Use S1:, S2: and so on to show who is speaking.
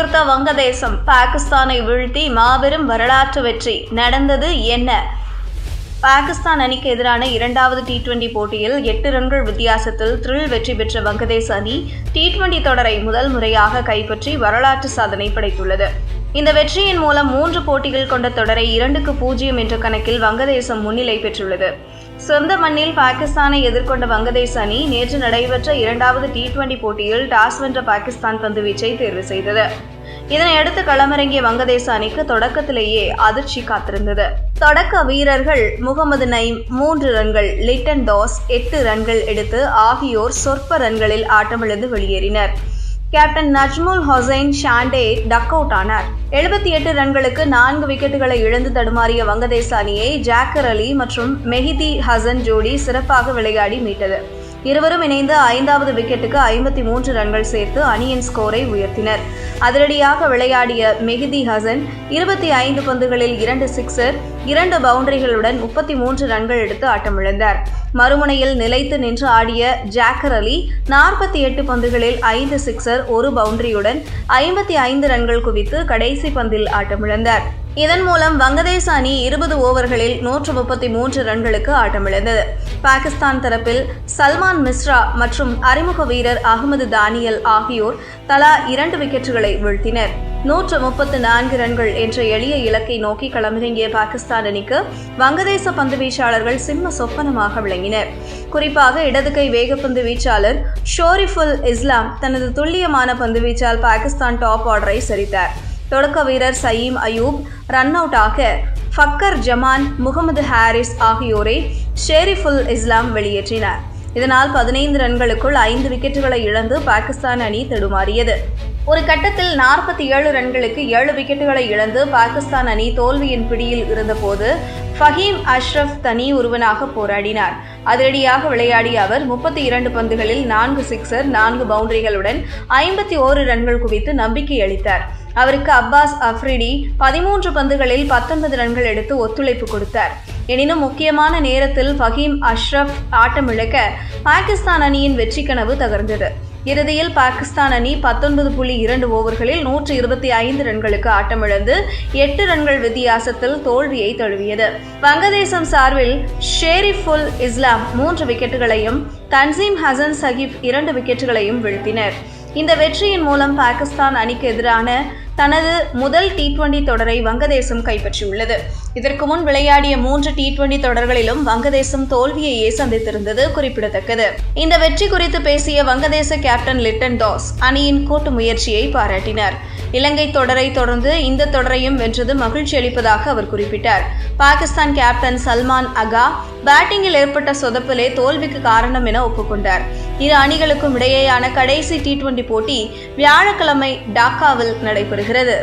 S1: தீர்த்த வங்கதேசம் பாகிஸ்தானை வீழ்த்தி மாபெரும் வரலாற்று வெற்றி நடந்தது என்ன? பாகிஸ்தான் அணிக்கு எதிரான இரண்டாவது டி டுவெண்டி போட்டியில் எட்டு ரன்கள் வித்தியாசத்தில் த்ரில் வெற்றி பெற்ற வங்கதேச அணி டி டுவெண்டி தொடரை முதல் முறையாக கைப்பற்றி வரலாற்று சாதனை படைத்துள்ளது. இந்த வெற்றியின் மூலம் மூன்று போட்டிகள் கொண்ட தொடரை இரண்டுக்கு பூஜ்ஜியம் என்ற கணக்கில் வங்கதேசம் முன்னிலை பெற்றுள்ளது. சொந்த மண்ணில் பாகிஸ்தானை எதிர்கொண்ட வங்கதேச அணி நேற்று நடைபெற்ற இரண்டாவது டி டுவெண்டி போட்டியில் டாஸ் வென்ற பாகிஸ்தான் பந்து வீச்சை தேர்வு செய்தது. இதனையடுத்து களமிறங்கிய வங்கதேச அணிக்கு தொடக்கத்திலேயே அதிர்ச்சி காத்திருந்தது. தொடக்க வீரர்கள் முகமது நைம் மூன்று ரன்கள் லிட்டன் தாஸ் எட்டு ரன்கள் எடுத்து ஆகியோர் சொற்ப ரன்களில் ஆட்டமிழந்து வெளியேறினர். Captain Najmul Hossain Shanto duck out ஆனார் எழுபத்தி எட்டு ரன்களுக்கு நான்கு விக்கெட்டுகளை இழந்து தடுமாறிய வங்கதேச அணியை ஜாக்கர் அலி மற்றும் மெஹிதி ஹசன் ஜோடி சிறப்பாக விளையாடி மீட்டது. இருவரும் இணைந்து ஐந்தாவது விக்கெட்டுக்கு ஐம்பத்தி மூன்று ரன்கள் சேர்த்து அணியின் ஸ்கோரை உயர்த்தினர். அதிரடியாக விளையாடிய மெஹிதி ஹசன் இருபத்தி ஐந்து பந்துகளில் இரண்டு சிக்ஸர் இரண்டு பவுண்டரிகளுடன் முப்பத்தி மூன்று ரன்கள் எடுத்து ஆட்டமிழந்தார். மறுமுனையில் நிலைத்து நின்று ஆடிய ஜாக்கர் அலி நாற்பத்தி எட்டு பந்துகளில் ஐந்து சிக்ஸர் ஒரு பவுண்டரியுடன் ஐம்பத்தி ஐந்து ரன்கள் குவித்து கடைசி பந்தில் ஆட்டமிழந்தார். இதன் மூலம் வங்கதேச அணி இருபது ஓவர்களில் நூற்று முப்பத்தி மூன்று ரன்களுக்கு ஆட்டமிழந்தது. பாகிஸ்தான் தரப்பில் சல்மான் மிஸ்ரா மற்றும் அறிமுக வீரர் அகமது தானியல் ஆகியோர் தலா இரண்டு விக்கெட்டுகளை வீழ்த்தினர். நூற்று முப்பத்து நான்கு ரன்கள் என்ற எளிய இலக்கை நோக்கி களமிறங்கிய பாகிஸ்தான் அணிக்கு வங்கதேச பந்து வீச்சாளர்கள் சிம்ம சொப்பனமாக விளங்கினர். குறிப்பாக இடது கை வேகப்பந்து வீச்சாளர் ஷோரிஃபுல் இஸ்லாம் தனது துல்லியமான பந்து வீச்சால் பாகிஸ்தான் டாப் ஆர்டரை சரித்தார். தொடக்க வீரர் சயீம் அயூப் ரன் அவுட் ஆக ஃபக்கர் ஜமான் முகமது ஹாரிஸ் ஆகியோரை ஷெரீஃபுல் இஸ்லாம் வெளியேற்றினார். இதனால் பதினைந்து ரன்களுக்குள் ஐந்து விக்கெட்டுகளை இழந்து பாகிஸ்தான் அணி தடுமாறியது. ஒரு கட்டத்தில் நாற்பத்தி ஏழு ரன்களுக்கு ஏழு விக்கெட்டுகளை இழந்து பாகிஸ்தான் அணி தோல்வியின் பிடியில் இருந்தபோது ஃபஹீம் அஷ்ரஃப் தனி ஒருவனாக போராடினார். அதிரடியாக விளையாடிய அவர் முப்பத்தி இரண்டு பந்துகளில் நான்கு சிக்ஸர் நான்கு பவுண்டரிகளுடன் ஐம்பத்தி ஓரு ரன்கள் குவித்து நம்பிக்கை அளித்தார். அவருக்கு அப்பாஸ் அஃப்ரிடி பதிமூன்று பந்துகளில் பத்தொன்பது ரன்கள் எடுத்து ஒத்துழைப்பு கொடுத்தார். எனினும் முக்கியமான நேரத்தில் ஃபஹீம் அஷ்ரஃப் ஆட்டமிழக்க பாகிஸ்தான் அணியின் வெற்றி கனவு தகர்ந்தது. இறுதியில் பாகிஸ்தான் அணி பத்தொன்பது புள்ளி இரண்டு ஓவர்களில் நூற்று இருபத்தி ஐந்து ரன்களுக்கு ஆட்டமிழந்து எட்டு ரன்கள் வித்தியாசத்தில் தோல்வியை தழுவியது. வங்கதேசம் சார்பில் ஷேரிஃபுல் இஸ்லாம் மூன்று விக்கெட்டுகளையும் தன்சீம் ஹசன் சகிப் இரண்டு விக்கெட்டுகளையும் வீழ்த்தினர். இந்த வெற்றியின் மூலம் பாகிஸ்தான் அணிக்கு எதிரான தனது முதல் டி டுவெண்டி தொடரை வங்கதேசம் கைப்பற்றியுள்ளது. இதற்கு முன் விளையாடிய மூன்று டி டுவெண்டி தொடர்களிலும் வங்கதேசம் தோல்வியையே சந்தித்திருந்தது குறிப்பிடத்தக்கது. இந்த வெற்றி குறித்து பேசிய வங்கதேச கேப்டன் லிட்டன் தாஸ் அணியின் கூட்டு முயற்சியை பாராட்டினார். இலங்கை தொடரை தொடர்ந்து இந்த தொடரையும் வென்றது மகிழ்ச்சி அளிப்பதாக அவர் குறிப்பிட்டார். பாகிஸ்தான் கேப்டன் சல்மான் அகா பேட்டிங்கில் ஏற்பட்ட சொதப்பிலே தோல்விக்கு காரணம் என ஒப்புக்கொண்டார். இரு அணிகளுக்கும் இடையேயான கடைசி டி டுவெண்டி போட்டி வியாழக்கிழமை டாக்காவில் நடைபெறுகிறது.